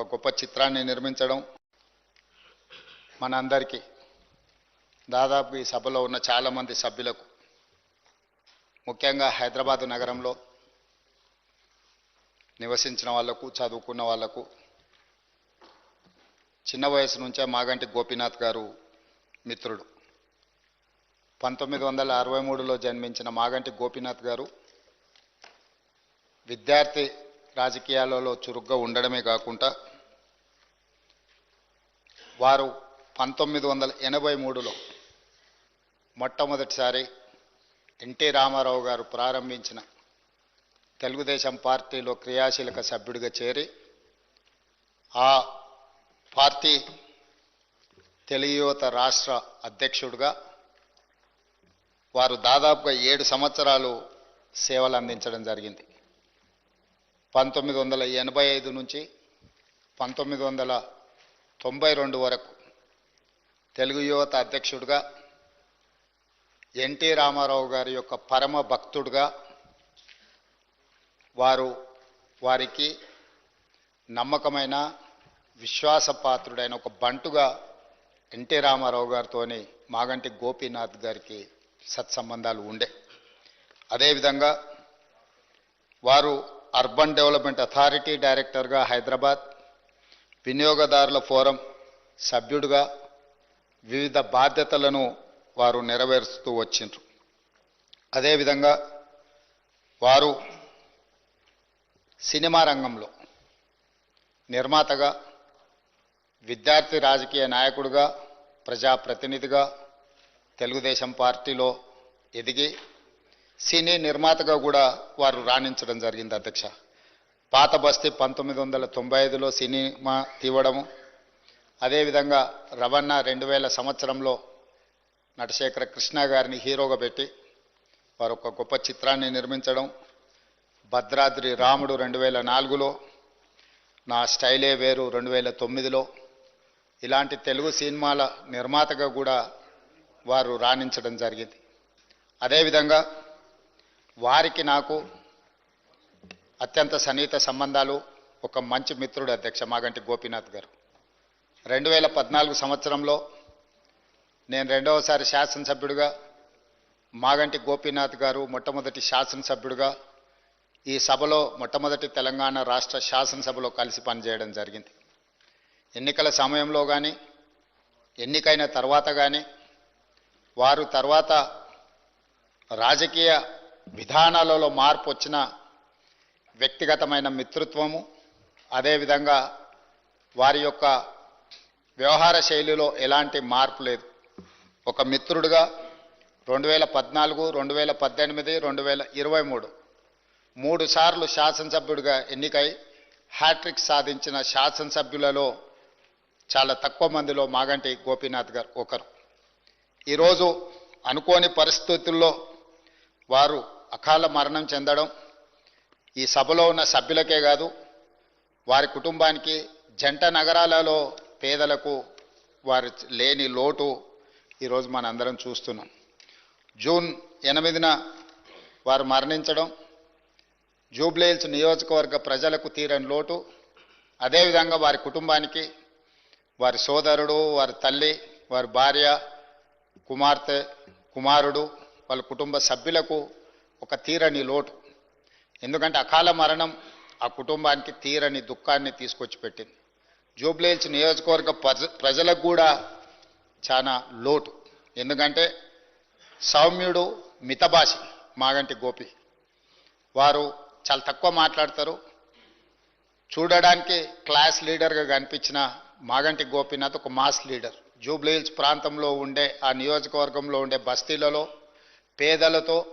ఒక గొప్ప చిత్రాన్ని నిర్మించడం మనందరికీ. దాదాపు ఈ సభలో ఉన్న చాలామంది సభ్యులకు ముఖ్యంగా హైదరాబాదు నగరంలో నివసించిన వాళ్ళకు చదువుకున్న వాళ్ళకు చిన్న వయసు నుంచే మాగంటి గోపీనాథ్ గారు మిత్రుడు. పంతొమ్మిది వందల అరవై మూడులో జన్మించిన మాగంటి గోపీనాథ్ గారు విద్యార్థి రాజకీయాలలో చురుగ్గా ఉండడమే కాకుండా వారు పంతొమ్మిది వందల ఎనభై మూడులో మొట్టమొదటిసారి ఎన్టీ రామారావు గారు ప్రారంభించిన తెలుగుదేశం పార్టీలో క్రియాశీలక సభ్యుడిగా చేరి ఆ పార్టీ తెలుగు రాష్ట్ర అధ్యక్షుడిగా వారు దాదాపుగా ఏడు సంవత్సరాలు సేవలు అందించడం జరిగింది. పంతొమ్మిది వందల ఎనభై ఐదు నుంచి పంతొమ్మిది వందల తొంభై రెండు వరకు. తెలుగు యువత అధ్యక్షుడిగా ఎన్టీ రామారావు గారి యొక్క పరమ భక్తుడుగా వారు వారికి నమ్మకమైన విశ్వాసపాత్రుడైన ఒక బంటుగా ఎన్టీ రామారావు గారితోని మాగంటి గోపీనాథ్ గారికి సత్సంబంధాలు ఉండే. అదేవిధంగా వారు అర్బన్ డెవలప్మెంట్ అథారిటీ డైరెక్టర్గా హైదరాబాద్ వినియోగదారుల ఫోరం సభ్యుడిగా వివిధ బాధ్యతలను వారు నెరవేరుస్తూ వచ్చిండ్రు. అదేవిధంగా వారు సినిమా రంగంలో నిర్మాతగా విద్యార్థి రాజకీయ నాయకుడిగా ప్రజాప్రతినిధిగా తెలుగుదేశం పార్టీలో ఎదిగి సినీ నిర్మాతగా కూడా వారు రాణించడం జరిగింది అధ్యక్ష. పాత బస్తీ పంతొమ్మిది వందల తొంభై ఐదులో సినిమా తీవడము అదేవిధంగా రవణ రెండు వేల సంవత్సరంలో నటశేఖర కృష్ణ గారిని హీరోగా పెట్టి వారు ఒక గొప్ప చిత్రాన్ని నిర్మించడం భద్రాద్రి రాముడు రెండు వేల నాలుగులో నా స్టైలే వేరు రెండు వేల తొమ్మిదిలో. ఇలాంటి తెలుగు సినిమాల నిర్మాతగా కూడా వారు రాణించడం జరిగింది. అదేవిధంగా వారికి నాకు అత్యంత సన్నిహిత సంబంధాలు ఒక మంచి మిత్రుడు అధ్యక్ష మాగంటి గోపీనాథ్ గారు. రెండు వేల పద్నాలుగు సంవత్సరంలో నేను రెండవసారి శాసనసభ్యుడిగా మాగంటి గోపీనాథ్ గారు మొట్టమొదటి శాసనసభ్యుడిగా ఈ సభలో మొట్టమొదటి తెలంగాణ రాష్ట్ర శాసనసభలో కలిసి పనిచేయడం జరిగింది. ఎన్నికల సమయంలో కానీ ఎన్నికైన తర్వాత కానీ వారు తర్వాత రాజకీయ విధానాలలో మార్పు వచ్చిన వ్యక్తిగతమైన మిత్రుత్వము అదేవిధంగా వారి యొక్క వ్యవహార శైలిలో ఎలాంటి మార్పు లేదు. ఒక మిత్రుడుగా రెండు వేల పద్నాలుగు రెండు వేల పద్దెనిమిది రెండు వేల ఇరవై మూడు మూడు సార్లు శాసనసభ్యుడిగా ఎన్నికై హ్యాట్రిక్ సాధించిన శాసనసభ్యులలో చాలా తక్కువ మందిలో మాగంటి గోపీనాథ్ గారు ఒకరు. ఈరోజు అనుకోని పరిస్థితుల్లో వారు అకాల మరణం చెందడం ఈ సభలో ఉన్న సభ్యులకే కాదు వారి కుటుంబానికి జంట నగరాలలో పేదలకు వారి లేని లోటు ఈరోజు మనందరం చూస్తున్నాం. జూన్ ఎనిమిదిన వారు మరణించడం జూబ్లేల్స్ నియోజకవర్గ ప్రజలకు తీరని లోటు అదేవిధంగా వారి కుటుంబానికి వారి సోదరుడు వారి తల్లి వారి భార్య కుమార్తె కుమారుడు వాళ్ళ కుటుంబ సభ్యులకు ఒక తీరని లోటు. ఎందుకంటే అకాల మరణం ఆ కుటుంబానికి తీరని దుఃఖాన్ని తీసుకొచ్చి పెట్టింది. జూబ్లీహిల్స్ నియోజకవర్గ ప్రజ- ప్రజలకు కూడా చాలా లోటు. ఎందుకంటే సౌమ్యుడు మితభాషి మాగంటి గోపి. వారు చాలా తక్కువ మాట్లాడతారు. చూడడానికి క్లాస్ లీడర్గా కనిపించిన మాగంటి గోపీనాథ్ ఒక మాస్ లీడర్. జూబ్లీహిల్స్ ప్రాంతంలో ఉండే ఆ నియోజకవర్గంలో ఉండే బస్తీలలో పేదలతో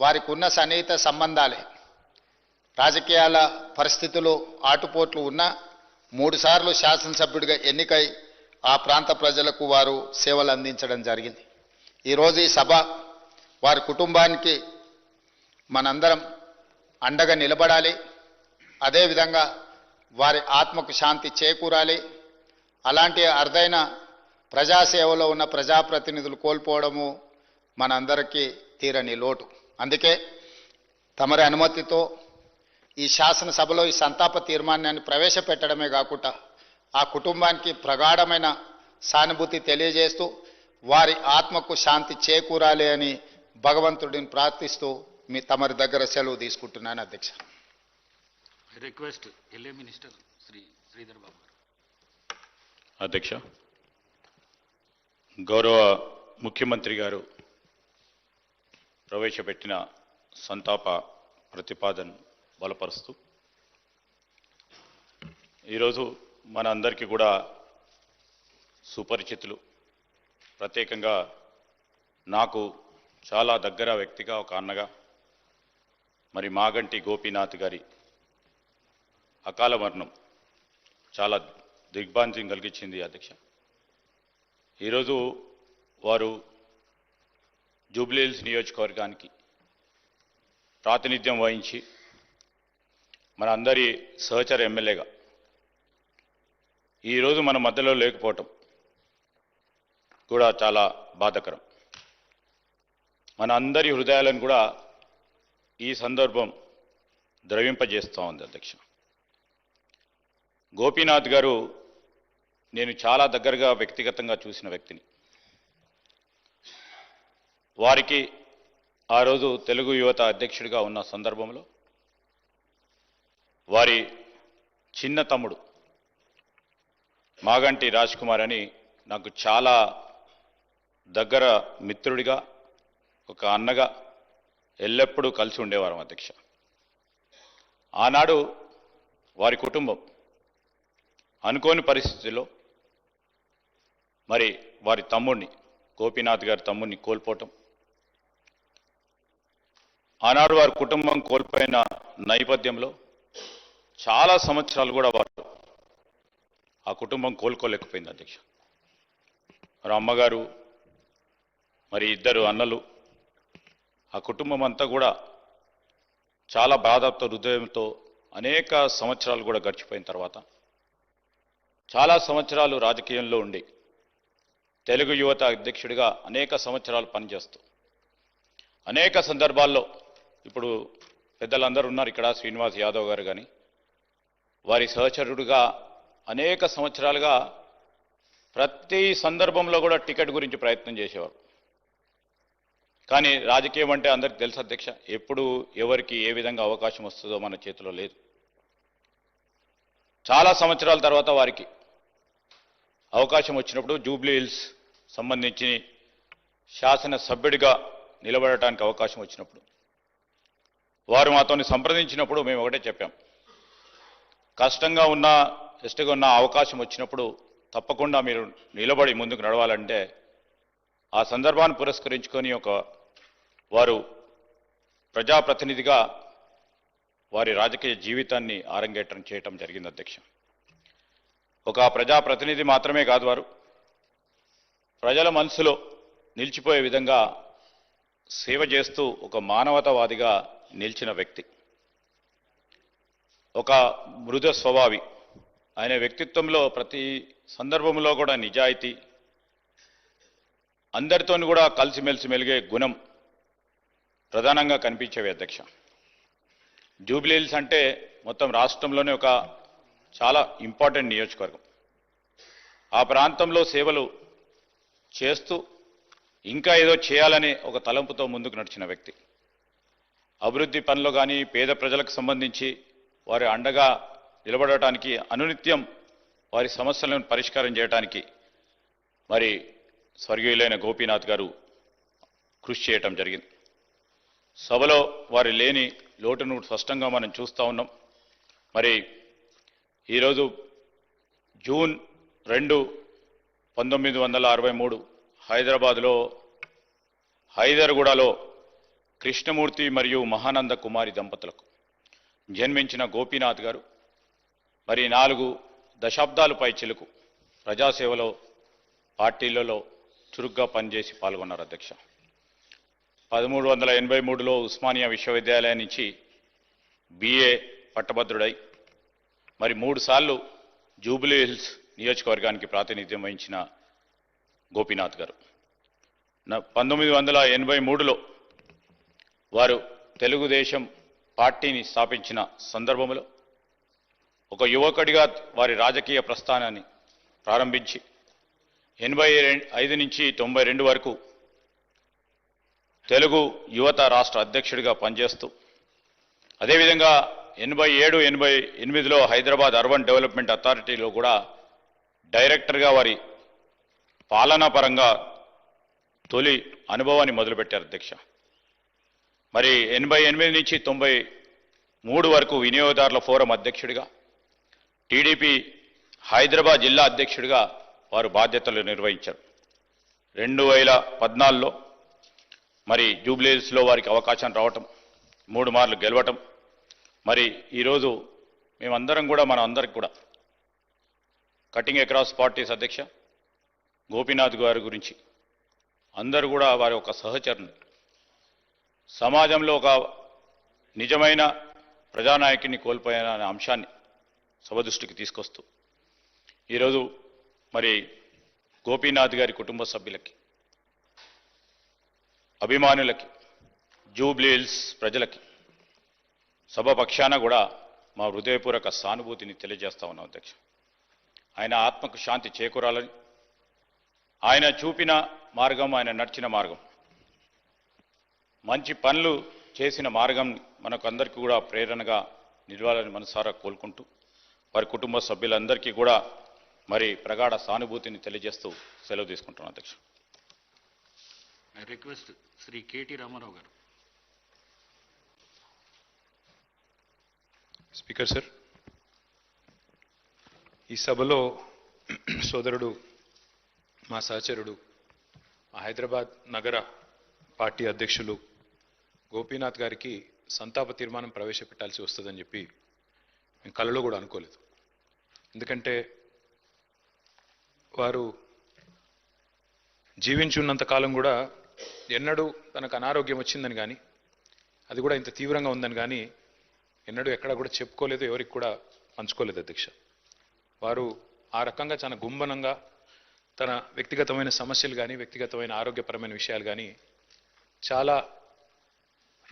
వారికి ఉన్న సన్నిహిత సంబంధాలే. రాజకీయాల పరిస్థితులు ఆటుపోట్లు ఉన్న మూడుసార్లు శాసనసభ్యుడిగా ఎన్నికై ఆ ప్రాంత ప్రజలకు వారు సేవలు అందించడం జరిగింది. ఈరోజు ఈ సభ వారి కుటుంబానికి మనందరం అండగా నిలబడాలి. అదేవిధంగా వారి ఆత్మకు శాంతి చేకూరాలి. అలాంటి అరుదైన ప్రజాసేవలో ఉన్న ప్రజాప్రతినిధులు కోల్పోవడము మనందరికీ తీరని లోటు. అందుకే తమరి అనుమతితో ఈ శాసనసభలో ఈ సంతాప తీర్మానాన్ని ప్రవేశపెట్టడమే కాకుండా ఆ కుటుంబానికి ప్రగాఢమైన సానుభూతి తెలియజేస్తూ వారి ఆత్మకు శాంతి చేకూరాలి అని భగవంతుడిని ప్రార్థిస్తూ మీ తమరి దగ్గర సెలవు తీసుకుంటున్నాను అధ్యక్ష garu. అధ్యక్ష గౌరవ ముఖ్యమంత్రి గారు ప్రవేశపెట్టిన సంతాప ప్రతిపాదన బలపరుస్తూ. ఈరోజు మన అందరికీ కూడా సుపరిచితులు. ప్రత్యేకంగా నాకు చాలా దగ్గర వ్యక్తిగా ఒక అన్నగా మరి మాగంటి గోపీనాథ్ గారి అకాల మరణం చాలా దిగ్భ్రాంతిని కలిగించింది అధ్యక్ష. ఈరోజు వారు జూబ్లీహిల్స్ నియోజకవర్గానికి ప్రాతినిధ్యం వహించి మన అందరి సహచర ఎమ్మెల్యేగా. ఈరోజు మన మధ్యలో లేకపోవటం కూడా చాలా బాధకరం. మన అందరి హృదయాలను కూడా ఈ సందర్భం ద్రవింపజేస్తూ ఉంది అధ్యక్ష. గోపీనాథ్ గారు నేను చాలా దగ్గరగా వ్యక్తిగతంగా చూసిన వ్యక్తిని. వారికి ఆ రోజు తెలుగు యువత అధ్యక్షుడిగా ఉన్న సందర్భంలో వారి చిన్న తమ్ముడు మాగంటి రాజ్ కుమార్ అని నాకు చాలా దగ్గర మిత్రుడిగా ఒక అన్నగా ఎల్లప్పుడూ కలిసి ఉండేవారం అధ్యక్ష. ఆనాడు వారి కుటుంబం అనుకోని పరిస్థితిలో మరి వారి తమ్ముడిని గోపీనాథ్ గారి తమ్ముడిని కోల్పోవటం ఆనాడు వారి కుటుంబం కోల్పోయిన నేపథ్యంలో చాలా సంవత్సరాలు కూడా వారు ఆ కుటుంబం కోలుకోలేకపోయింది అధ్యక్ష. మరి అమ్మగారు మరి ఇద్దరు అన్నలు ఆ కుటుంబం అంతా కూడా చాలా బాధతో హృదయంతో అనేక సంవత్సరాలు కూడా గడిచిపోయిన తర్వాత చాలా సంవత్సరాలు రాజకీయంలో ఉండి తెలుగు యువత అధ్యక్షుడిగా అనేక సంవత్సరాలు పనిచేస్తూ అనేక సందర్భాల్లో ఇప్పుడు పెద్దలందరూ ఉన్నారు ఇక్కడ శ్రీనివాస్ యాదవ్ గారు కానీ వారి సహచరుడుగా అనేక సంవత్సరాలుగా ప్రతి సందర్భంలో కూడా టికెట్ గురించి ప్రయత్నం చేసేవారు. కానీ రాజకీయం అంటే అందరికి తెలుసు అధ్యక్ష ఎప్పుడు ఎవరికి ఏ విధంగా అవకాశం వస్తుందో మన చేతిలో లేదు. చాలా సంవత్సరాల తర్వాత వారికి అవకాశం వచ్చినప్పుడు జూబ్లీ హిల్స్ సంబంధించి శాసన సభ్యుడిగా నిలబడటానికి అవకాశం వచ్చినప్పుడు వారు మాతో సంప్రదించినప్పుడు మేము ఒకటే చెప్పాం. కష్టంగా ఉన్న ఇష్టగా ఉన్న అవకాశం వచ్చినప్పుడు తప్పకుండా మీరు నిలబడి ముందుకు నడవాలంటే ఆ సందర్భాన్ని పురస్కరించుకొని ఒక వారు ప్రజాప్రతినిధిగా వారి రాజకీయ జీవితాన్ని ఆరంగేటం చేయటం జరిగింది అధ్యక్ష. ఒక ప్రజాప్రతినిధి మాత్రమే కాదు వారు. ప్రజల మనసులో నిలిచిపోయే విధంగా సేవ చేస్తూ ఒక మానవతావాదిగా నిలిచిన వ్యక్తి. ఒక మృద స్వభావి. ఆయన వ్యక్తిత్వంలో ప్రతి సందర్భంలో కూడా నిజాయితీ. అందరితోని కూడా కలిసిమెలిసి మెలిగే గుణం ప్రధానంగా కనిపించేవి అధ్యక్ష. జూబ్లీహిల్స్ అంటే మొత్తం రాష్ట్రంలోనే ఒక చాలా ఇంపార్టెంట్ నియోజకవర్గం. ఆ ప్రాంతంలో సేవలు చేస్తూ ఇంకా ఏదో చేయాలనే ఒక తలంపుతో ముందుకు నడిచిన వ్యక్తి. అభివృద్ధి పనులు కానీ పేద ప్రజలకు సంబంధించి వారి అండగా నిలబడటానికి అనునిత్యం వారి సమస్యలను పరిష్కారం చేయడానికి మరి స్వర్గీయులైన గోపీనాథ్ గారు కృషి చేయటం జరిగింది. సభలో వారి లేని లోటును స్పష్టంగా మనం చూస్తూ ఉన్నాం. మరి ఈరోజు జూన్ రెండు పంతొమ్మిది వందల అరవై మూడు హైదరాబాద్లో హైదర్గూడలో కృష్ణమూర్తి మరియు మహానంద కుమారి దంపతులకు జన్మించిన గోపీనాథ్ గారు మరి నాలుగు దశాబ్దాలు పై చిలుకు ప్రజాసేవలో పార్టీలలో చురుగ్గా పనిచేసి పాల్గొన్నారు అధ్యక్ష. పదమూడు వందల ఎనభై మూడులో ఉస్మానియా విశ్వవిద్యాలయం నుంచి బిఏ పట్టభద్రుడై మరి మూడుసార్లు జూబిలీ హిల్స్ నియోజకవర్గానికి ప్రాతినిధ్యం వహించిన గోపీనాథ్ గారు. పంతొమ్మిది వందల ఎనభై మూడులో వారు తెలుగుదేశం పార్టీని స్థాపించిన సందర్భంలో ఒక యువకుడిగా వారి రాజకీయ ప్రస్థానాన్ని ప్రారంభించి ఎనభై ఐదు నుంచి తొంభై రెండు వరకు తెలుగు యువత రాష్ట్ర అధ్యక్షుడిగా పనిచేస్తూ అదేవిధంగా ఎనభై ఏడు ఎనభై ఎనిమిదిలో హైదరాబాద్ అర్బన్ డెవలప్మెంట్ అథారిటీలో కూడా డైరెక్టర్గా వారి పాలనా పరంగా తొలి అనుభవాన్ని మొదలుపెట్టారు అధ్యక్ష. మరి ఎనభై ఎనిమిది నుంచి తొంభై మూడు వరకు వినియోగదారుల ఫోరం అధ్యక్షుడిగా టీడీపీ హైదరాబాద్ జిల్లా అధ్యక్షుడిగా వారు బాధ్యతలు నిర్వహించారు. రెండు వేల పద్నాలుగులో మరి జూబ్లీస్లో వారికి అవకాశం రావటం మూడు మార్లు గెలవటం. మరి ఈరోజు మేమందరం కూడా మన అందరికి కూడా కటింగ్ అక్రాస్ పార్టీస్ అధ్యక్ష గోపీనాథ్ గారి గురించి అందరూ కూడా వారి ఒక సహచరుని సమాజంలో ఒక నిజమైన ప్రజానాయకుని కోల్పోయాను అనే అంశాన్ని సభ దృష్టికి తీసుకొస్తూ ఈరోజు మరి గోపీనాథ్ గారి కుటుంబ సభ్యులకి అభిమానులకి జూబ్లీహిల్స్ ప్రజలకి సభ పక్షాన కూడా మా హృదయపూర్వక సానుభూతిని తెలియజేస్తా ఉన్నాం అధ్యక్ష. ఆయన ఆత్మకు శాంతి చేకూరాలని ఆయన చూపిన మార్గం ఆయన నడిచిన మార్గం. మంచి పనులు చేసిన మార్గం మనకు అందరికీ కూడా ప్రేరణగా నిలవాలని మనసారా కోలుకుంటూ వారి కుటుంబ సభ్యులందరికీ కూడా మరి ప్రగాఢ సానుభూతిని తెలియజేస్తూ సెలవు తీసుకుంటున్నాను అధ్యక్ష. I request Shri K T Rama Rao garu. Speaker sir ఈ సభలో సోదరుడు మా సహచరుడు మా హైదరాబాద్ నగర పార్టీ అధ్యక్షులు గోపీనాథ్ గారికి సంతాప తీర్మానం ప్రవేశపెట్టాల్సి వస్తుందని చెప్పి మేము కలలో కూడా అనుకోలేదు. ఎందుకంటే వారు జీవించున్నంత కాలం కూడా ఎన్నడూ తనకు అనారోగ్యం వచ్చిందని కానీ అది కూడా ఇంత తీవ్రంగా ఉందని కానీ ఎన్నడూ ఎక్కడ కూడా చెప్పుకోలేదు ఎవరికి కూడా పంచుకోలేదు అధ్యక్ష. వారు ఆ రకంగా చాలా గుంబనంగా తన వ్యక్తిగతమైన సమస్యలు కానీ వ్యక్తిగతమైన ఆరోగ్యపరమైన విషయాలు కానీ చాలా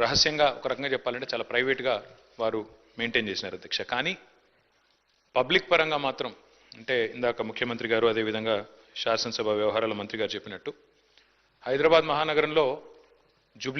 రహస్యంగా ఒక రకంగా చెప్పాలంటే చాలా ప్రైవేట్గా వారు మెయింటైన్ చేసినారు అధ్యక్ష. కానీ పబ్లిక్ పరంగా మాత్రం అంటే ఇందాక ముఖ్యమంత్రి గారు అదేవిధంగా శాసనసభ వ్యవహారాల మంత్రి గారు చెప్పినట్టు హైదరాబాద్ మహానగరంలో